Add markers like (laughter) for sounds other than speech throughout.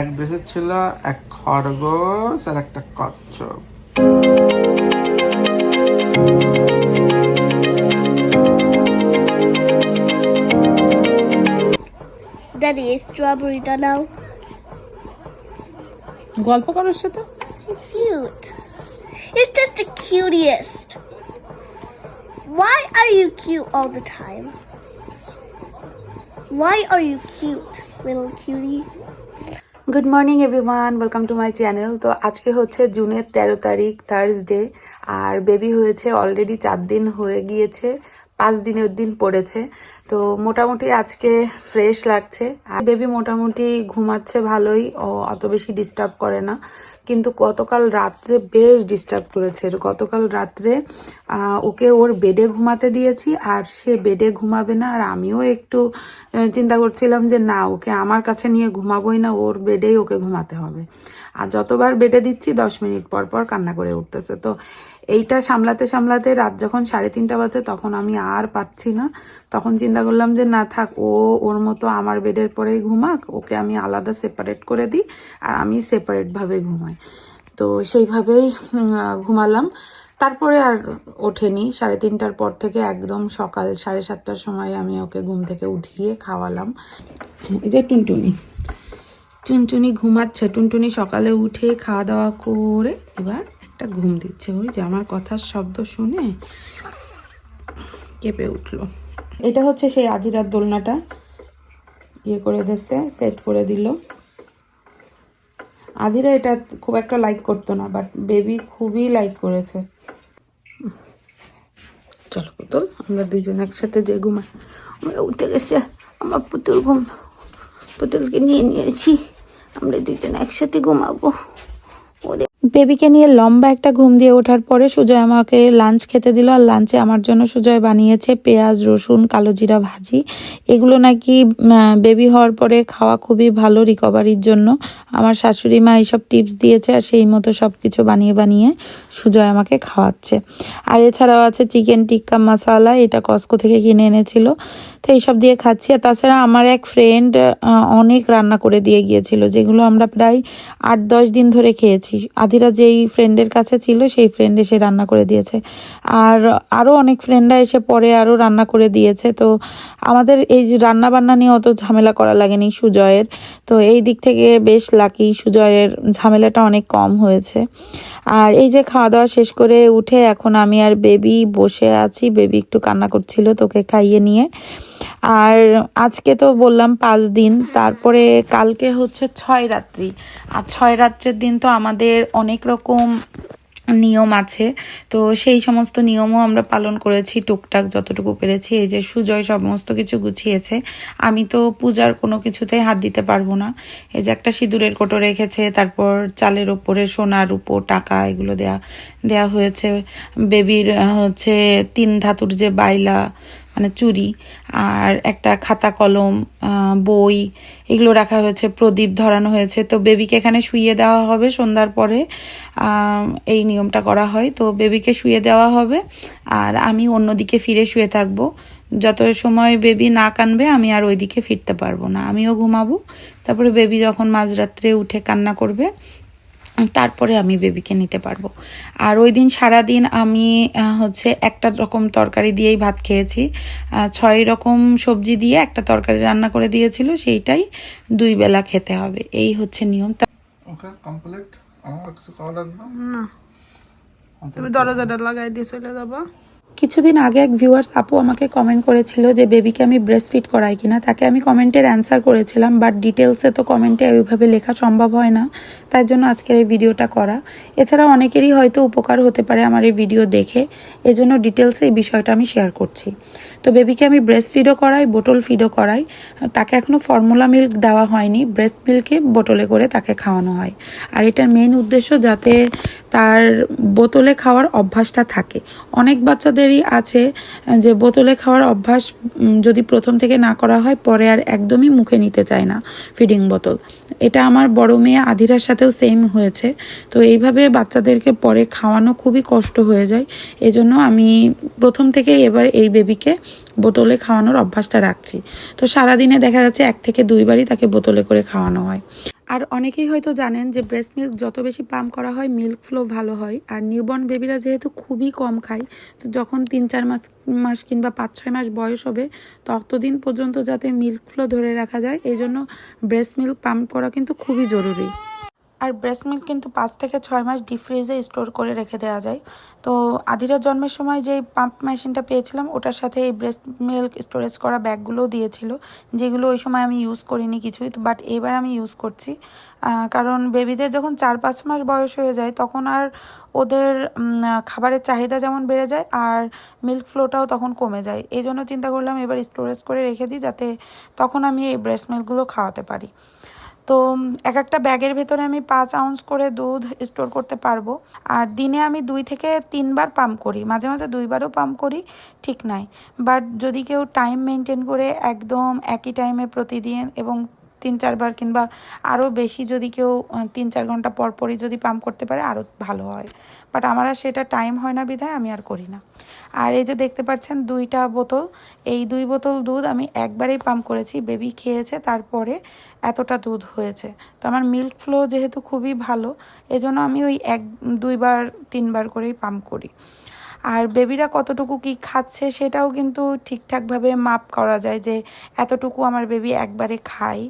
এক দেশে ছিল এক খরগোশ আর একটা কচ্ছপ Daddy, is strawberryটা নাও গল্প করার সাথে Cute. It's just the cutest. Why are you cute all the time? Why are you cute, little cutie? Good morning everyone welcome to my channel তো আজকে হচ্ছে জুনের তেরো তারিখ থার্সডে আর বেবি হয়েছে অলরেডি চার দিন হয়ে গিয়েছে, পাঁচ দিনের দিন পড়েছে। তো মোটামুটি আজকে ফ্রেশ লাগছে। আর বেবি মোটামুটি ঘুমাচ্ছে ভালোই, ও অত বেশি ডিস্টার্ব করে না। কিন্তু গতকাল রাত্রে বেশ ডিস্টার্ব করেছে। গতকাল রাত্রে ওকে ওর বেডে ঘুমাতে দিয়েছি, আর সে বেডে ঘুমাবে না। আর আমিও একটু চিন্তা করছিলাম যে না, ওকে আমার কাছে নিয়ে ঘুমাবোই না, ওর বেডেই ওকে ঘুমাতে হবে। আর যতবার বেডে দিচ্ছি, দশ মিনিট পর পর কান্না করে উঠতেছে। তো এইটা সামলাতে সামলাতে রাত যখন সাড়ে তিনটা বাজে, তখন আমি আর পারছি না। তখন চিন্তা করলাম যে, না থাক, ও ওর মতো আমার বেডের পরেই ঘুমাক, ওকে আমি আলাদা সেপারেট করে দিই, আর আমি সেপারেটভাবে ঘুমাই। তো সেইভাবেই ঘুমালাম। তারপরে আর ওঠেনি। সাড়ে তিনটার পর থেকে একদম সকাল সাড়ে সাতটার সময় আমি ওকে ঘুম থেকে উঠিয়ে খাওয়ালাম। এই যে টুনটুনি। টুনটুনি ঘুমাচ্ছে। টুনটুনি সকালে উঠে খাওয়া দাওয়া করে এবার একটা ঘুম দিচ্ছে। ওই যে আমার কথার শব্দ শুনে কেঁপে উঠল। এটা হচ্ছে সেই আধি রাত দোলনাটা। ইয়ে করে দিচ্ছে সেট করে দিল। আধিরা এটা খুব একটা লাইক করতো না বাট বেবি খুবই লাইক করেছে। চলো পুতুল, আমরা দুজন একসাথে যে ঘুমাই আমরা উঠে গেছে, আমার পুতুল ঘুম পুতুলকে নিয়ে নিয়েছি। আমরা দুজন একসাথে ঘুমাবো। বেবিকে নিয়ে লম্বা একটা ঘুম দিয়ে ওঠার পরে সুজয় আমাকে লাঞ্চ খেতে দিল আর লাঞ্চে আমার জন্য সুজয় বানিয়েছে পেঁয়াজ, রসুন, কালো জিরা ভাজি। এগুলো নাকি বেবি হওয়ার পরে খাওয়া খুবই ভালো রিকভারির জন্য। আমার শাশুড়ি মা এইসব টিপস দিয়েছে আর সেই মতো সব কিছু বানিয়ে বানিয়ে সুজয় আমাকে খাওয়াচ্ছে। আর এছাড়াও আছে চিকেন টিক্কা মশালা, এটা কস্কো থেকে কিনে এনেছিল। তো এইসব দিয়ে খাচ্ছি। আর তাছাড়া আমার এক ফ্রেন্ড অনেক রান্না করে দিয়ে গিয়েছিল, যেগুলো আমরা প্রায় আট দশ দিন ধরে খেয়েছি। আদিরা যেই ফ্রেন্ডের কাছে ছিল, সেই ফ্রেন্ড এসে রান্না করে দিয়েছে। আর আরও অনেক ফ্রেন্ডরা এসে পরে আরও রান্না করে দিয়েছে। তো আমাদের এই রান্না বান্না নিয়ে অত ঝামেলা করা লাগেনি সুজয়ের। তো এই দিক থেকে বেশ লাকি সুজয়ের ঝামেলাটা অনেক কম হয়েছে। আর এই যে খাওয়া দাওয়া শেষ করে উঠে এখন আমি আর বেবি বসে আছি। বেবি একটু কান্না করছিল তোকে খাইয়ে নিয়ে। আর আজকে তো বললাম পাঁচ দিন, তারপরে কালকে হচ্ছে ছয় রাত্রি। আর ছয় রাত্রের দিন তো আমাদের অনেক রকম নিয়ম আছে। তো সেই সমস্ত নিয়মও আমরা পালন করেছি টুকটাক যতটুকু পেরেছি। এই যে সুজয় সমস্ত কিছু গুছিয়েছে। আমি তো পূজার কোনো কিছুতেই হাত দিতে পারব না। এই যে একটা সিঁদুরের কোটো রেখেছে, তারপর চালের ওপরে সোনার উপর টাকা এগুলো দেয়া দেয়া হয়েছে। বেবির হচ্ছে তিন ধাতুর যে বাইলা মানে চুরি আর একটা খাতা কলম বই, এগুলো রাখা হয়েছে, প্রদীপ ধরানো হয়েছে। তো বেবিকে এখানে শুইয়ে দেওয়া হবে সন্ধ্যার পরে। এই নিয়মটা করা হয়। তো বেবিকে শুয়ে দেওয়া হবে আর আমি অন্যদিকে ফিরে শুয়ে থাকব। যত সময় বেবি না কানবে, আমি আর ওইদিকে ফিরতে পারব না। আমিও ঘুমাবো। তারপরে বেবি যখন মাঝরাত্রে উঠে কান্না করবে তারপরে আমি বেবিকে নিতে পারব। আর ওই দিন সারাদিন আমি হচ্ছে একটা রকম তরকারি দিয়েই ভাত খেয়েছি। ছয় রকম সবজি দিয়ে একটা তরকারি রান্না করে দিয়েছিল সেইটাই দুই বেলা খেতে হবে। এই হচ্ছে নিয়ম। তা- ওকে কমপ্লিট আমার কিছু খাওয়া লাগবে না। তুমি দরজাটা লাগাই দিয়ে চলে যাবা। কিছুদিন আগে এক ভিউয়ার্স আপু আমাকে কমেন্ট করেছিল যে বেবিকে আমি ব্রেস্ট ফিট করাই কিনা? তাকে আমি কমেন্টের অ্যান্সার করেছিলাম বাট ডিটেলসে তো কমেন্টে ওইভাবে লেখা সম্ভব হয় না, তাই জন্য আজকের এই ভিডিওটা করা। এছাড়া অনেকেরই হয়তো উপকার হতে পারে আমার এই ভিডিও দেখে, এজন্য ডিটেলসে এই বিষয়টা আমি শেয়ার করছি। তো বেবিকে আমি ব্রেস্ট ফিডও করাই বোটল ফিডও করাই, তাকে এখনও ফর্মুলা মিল্ক দেওয়া হয়নি ব্রেস্ট মিল্কে বোটলে করে তাকে খাওয়ানো হয়। আর এটার মেন উদ্দেশ্য যাতে তার বোতলে খাওয়ার অভ্যাসটা থাকে। অনেক বাচ্চাদেরই আছে, যে বোতলে খাওয়ার অভ্যাস যদি প্রথম থেকে না করা হয়, পরে আর একদমই মুখে নিতে চায় না ফিডিং বোতল। এটা আমার বড় মেয়ে আধিরার সাথেও সেম হয়েছে। তো এইভাবে বাচ্চাদেরকে পরে খাওয়ানো খুবই কষ্ট হয়ে যায়। এজন্য আমি প্রথম থেকে এবার এই বেবিকে বোতলে খাওয়ানোর অভ্যাসটা রাখছি। তো সারাদিনে দেখা যাচ্ছে এক থেকে দুইবারই তাকে বোতলে করে খাওয়ানো হয়। আর অনেকেই হয়তো জানেন যে ব্রেস্ট মিল্ক যত বেশি পাম্প করা হয় মিল্ক ফ্লো ভালো হয়। আর নিউবর্ন বেবিরা যেহেতু খুবই কম খায়, তো যখন তিন চার মাস মাস কিংবা পাঁচ ছয় মাস বয়স হবে, ততদিন পর্যন্ত যাতে মিল্ক ফ্লো ধরে রাখা যায় এই জন্য ব্রেস্ট মিল্ক পাম্প করা কিন্তু খুবই জরুরি। আর ব্রেস্ট মিল্ক কিন্তু পাঁচ থেকে ছয় মাস ডিপ ফ্রিজে স্টোর করে রেখে দেওয়া যায়। তো আদিরা জন্মের সময় যে পাম্প মেশিনটা পেয়েছিলাম, ওটার সাথে এই ব্রেস্ট মিল্ক স্টোরেজ করা ব্যাগগুলোও দিয়েছিল, যেগুলো ওই সময় আমি ইউজ করিনি কিছুই তো বাট এবার আমি ইউজ করছি। কারণ বেবিদের যখন চার পাঁচ মাস বয়স হয়ে যায়, তখন আর ওদের খাবারের চাহিদা যেমন বেড়ে যায়, আর মিল্ক ফ্লোটাও তখন কমে যায়। এই জন্য চিন্তা করলাম এবার স্টোরেজ করে রেখে দিই, যাতে তখন আমি এই ব্রেস্ট মিল্কগুলো খাওয়াতে পারি। তো এক একটা ব্যাগের ভেতরে আমি পাঁচ আউন্স করে দুধ স্টোর করতে পারব। আর দিনে আমি দুই থেকে তিনবার পাম্প করি। মাঝে মাঝে দুইবারও পাম্প করি, ঠিক নাই। বাট যদি কেউ টাইম মেনটেন করে একদম একই টাইমে প্রতিদিন এবং তিন চারবার কিংবা আরও বেশি যদি কেউ তিন চার ঘণ্টা পর পরই যদি পাম্প করতে পারে আরও ভালো হয়। বাট আমার আর সেটা টাইম হয় না বিধায় আমি আর করি না। আর এই যে দেখতে পাচ্ছেন দুইটা বোতল, এই দুই বোতল দুধ আমি একবারেই পাম্প করেছি বেবি খেয়েছে, তারপরে এতটা দুধ হয়েছে। তো আমার মিল্ক ফ্লো যেহেতু খুবই ভালো, এজন্য আমি ওই এক, দুইবার, তিনবার করেই পাম্প করি। আর বেবিরা কতটুকু কি খাচ্ছে সেটাও কিন্তু ঠিকঠাকভাবে মাপ করা যায় যে এতটুকু আমার বেবি একবারে খায়।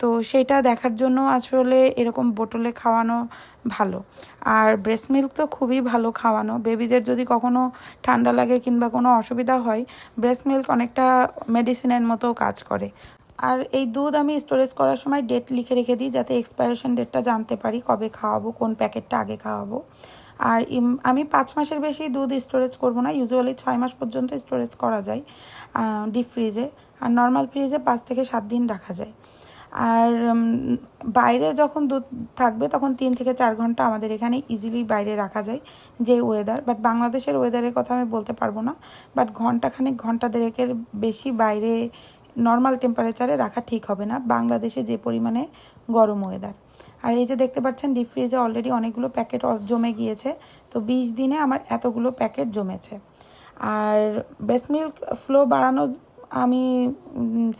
তো সেটা দেখার জন্য আসলে এরকম বোটলে খাওয়ানো ভালো। আর ব্রেস্ট মিল্ক তো খুবই ভালো খাওয়ানো। বেবিদের যদি কখনো ঠান্ডা লাগে কিংবা কোনো অসুবিধা হয় ব্রেস্ট মিল্ক অনেকটা মেডিসিনের মতো কাজ করে। আর এই দুধ আমি স্টোরেজ করার সময় ডেট লিখে রেখে দিই যাতে এক্সপায়ারেশন ডেটটা জানতে পারি কবে খাওয়াবো, কোন প্যাকেটটা আগে খাওয়াবো। আর আমি পাঁচ মাসের বেশি দুধ স্টোরেজ করব না ইউজুয়ালি ছয় মাস পর্যন্ত স্টোরেজ করা যায় ডিপ ফ্রিজে আর নর্মাল ফ্রিজে পাঁচ থেকে সাত দিন রাখা যায়। আর বাইরে যখন দুধ থাকবে, তখন তিন থেকে চার ঘণ্টা আমাদের এখানে ইজিলি বাইরে রাখা যায়, যে ওয়েদার বাট বাংলাদেশের ওয়েদারের কথা আমি বলতে পারব না। বাট ঘন্টাখানেক, ঘণ্টা দেড়েকের বেশি বাইরে নর্মাল টেম্পারেচারে রাখা ঠিক হবে না। বাংলাদেশে যে পরিমাণে গরম ওয়েদার আর এই যে দেখতে পাচ্ছেন ডিপ ফ্রিজে অলরেডি অনেকগুলো প্যাকেট জমে গিয়েছে। তো বিশ দিনে আমার এতগুলো প্যাকেট জমেছে। আর ব্রেস্ট মিল্ক ফ্লো বাড়ানো আমি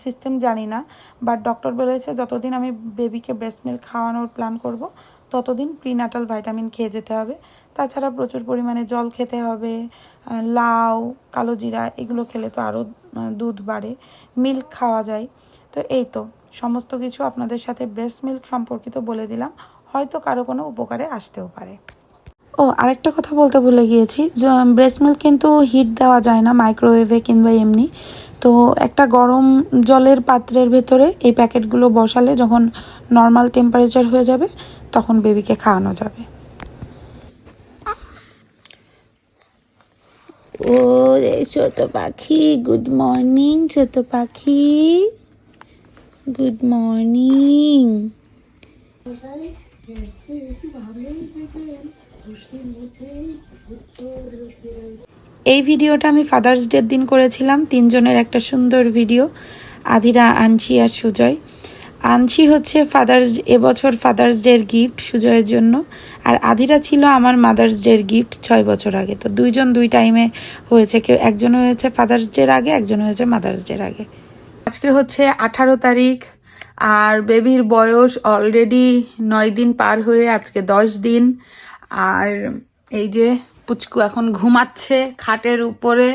সিস্টেম জানি না বাট ডক্টর বলেছে যতদিন আমি বেবিকে ব্রেস্ট মিল্ক খাওয়ানোর প্ল্যান করব, ততদিন প্রিনাটাল ভাইটামিন খেয়ে যেতে হবে। তাছাড়া প্রচুর পরিমাণে জল খেতে হবে লাউ, কালো জিরা, এগুলো খেলে তো আরও দুধ বাড়ে মিল্ক খাওয়া যায়। তো এই তো। সমস্ত কিছু আপনাদের সাথে ব্রেস্ট মিল্ক সম্পর্কিত বলে দিলাম। হয়তো কারও কোনো উপকারে আসতেও পারে। ও আরেকটা কথা বলতে ভুলে গিয়েছি। ব্রেস্ট মিল্ক কিন্তু হিট দেওয়া যায় না মাইক্রোওয়েভে কিংবা এমনি। তো একটা গরম জলের পাত্রের ভেতরে এই প্যাকেটগুলো বসালে যখন নর্মাল টেম্পারেচার হয়ে যাবে তখন বেবিকে খাওয়ানো যাবে। ও রে ছোট পাখি গুড মর্নিং ছোট পাখি। গুড মর্নিং এই ভিডিওটা আমি ফাদার্স ডের দিন করেছিলাম, তিনজনের একটা সুন্দর ভিডিও, আধিরা, আনছি আর সুজয়। আনছি হচ্ছে ফাদার্স এবছর ফাদার্স ডের গিফট সুজয়ের জন্য, আর আধিরা ছিল আমার মাদার্স ডের গিফট ছয় বছর আগে। তো দুইজন দুই টাইমে হয়েছে, কেউ একজন হয়েছে ফাদার্স ডের আগে, একজন হয়েছে মাদার্স ডের আগে। আজকে হচ্ছে আঠারো তারিখ, আর বেবির বয়স অলরেডি নয় দিন পার হয়ে আজকে দশ দিন। আর এই যে পুচকু এখন ঘুমাচ্ছে খাটের উপরে,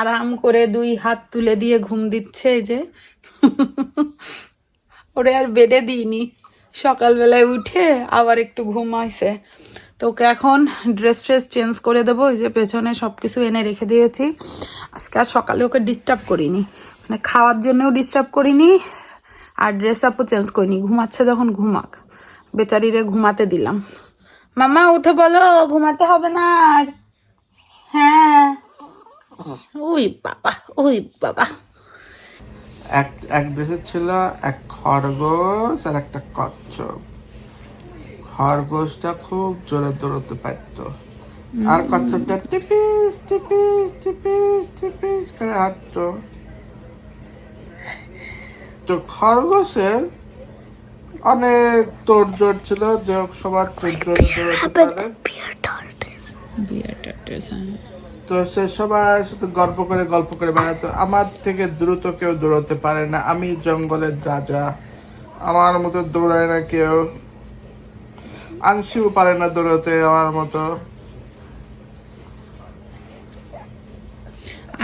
আরাম করে দুই হাত তুলে দিয়ে ঘুম দিচ্ছে এই যে। ওরে আর বেডে দিইনি। সকালবেলায় উঠে আবার একটু ঘুমাইছে। তো ওকে এখন ড্রেস ট্রেস চেঞ্জ করে দেবো, এই যে পেছনে সব কিছু এনে রেখে দিয়েছি। আজকে আর সকালে ওকে ডিস্টার্ব করিনি। মানে খাওয়ার জন্যও ডিস্টার্ব করিনি আর ড্রেস আপও চেঞ্জ করিনি। ঘুমাচ্ছে যখন ঘুমাক। বেচারিরে ঘুমাতে দিলাম। মামা উঠে বলো ঘুমাতে হবে না। আর হ্যাঁ। ওই বাবা ওই বাবা। এক এক দেশে ছিল এক খরগোশ আর একটা কচ্ছপ। খরগোশটা খুব জোরে দৌড়তে পারতো। আর কচ্ছপটা টিপিস টিপিস টিপিস টিপিস করে হাঁটতো। তো খরগোশের অনেক তোড় জোর ছিল যে সবার পারে. বিয়ার টাটাস তো সে সবার সাথে গল্প করে গল্প করে বেড়াতো। আমার থেকে দ্রুত কেউ দৌড়াতে পারে না। আমি জঙ্গলের রাজা। আমার মতো দৌড়ায় না কেউ। আনসিও পারে না দৌড়াতে আমার মতো।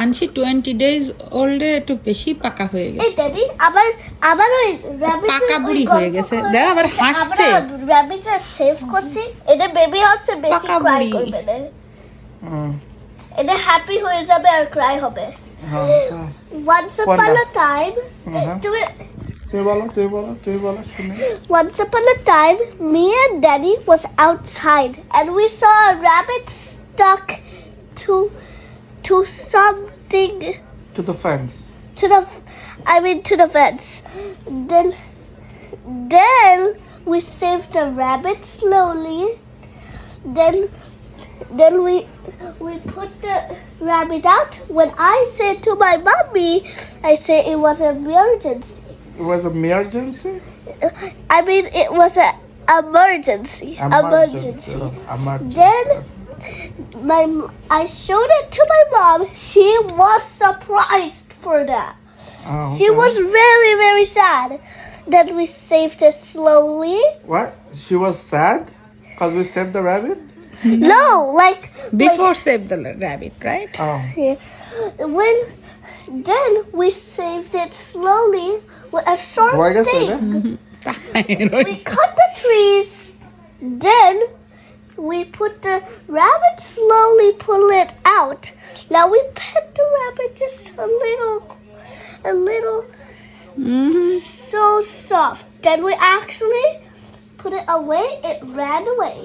আনসি টোয়েন্টি ডেজ ওল্ডে একটু বেশি পাকা হয়ে গেছে। আবার আবার ওই rabbit পাকা বুড়ি হয়ে গেছে। দেখ আবার হাসছে। আমরা rabbit এর করছি। এটা বেবি হচ্ছে বেশি ক্রাই করবে না। এটা হ্যাপি হয়ে যাবে আর ক্রাই হবে। once upon কোনটা? time তুমি তুই বলো তুই বলো তুই বলো শুনি। Once upon a time, me and Daddy was outside and we saw a rabbit stuck to to something. To the fence. To the, I mean to the fence. Then, then we saved the rabbit slowly. Then, then we we put the rabbit out. When I said to my mommy, I said it was an emergency. It was an emergency. I mean, it was an emergency. Emergency. emergency. emergency. Then my I showed it to my mom. She was surprised for that. Oh, She was very very sad that we saved it slowly. What? She was sad because we saved the rabbit? (laughs) No, like Before saved the rabbit, right? Oh. Yeah. When then we saved it slowly with a short Why mm-hmm. (laughs) I thing. we cut the trees. Then we put the rabbit slowly pull it out. Now we pet the rabbit just a little, a little, so soft. Then we actually put it away. It ran away.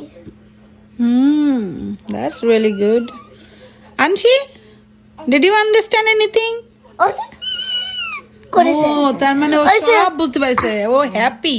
Hmm that's really good Anshi did you understand anything Oh, what is O it? তার মানে ও ওই যে- সব বুঝতে পারছে ও happy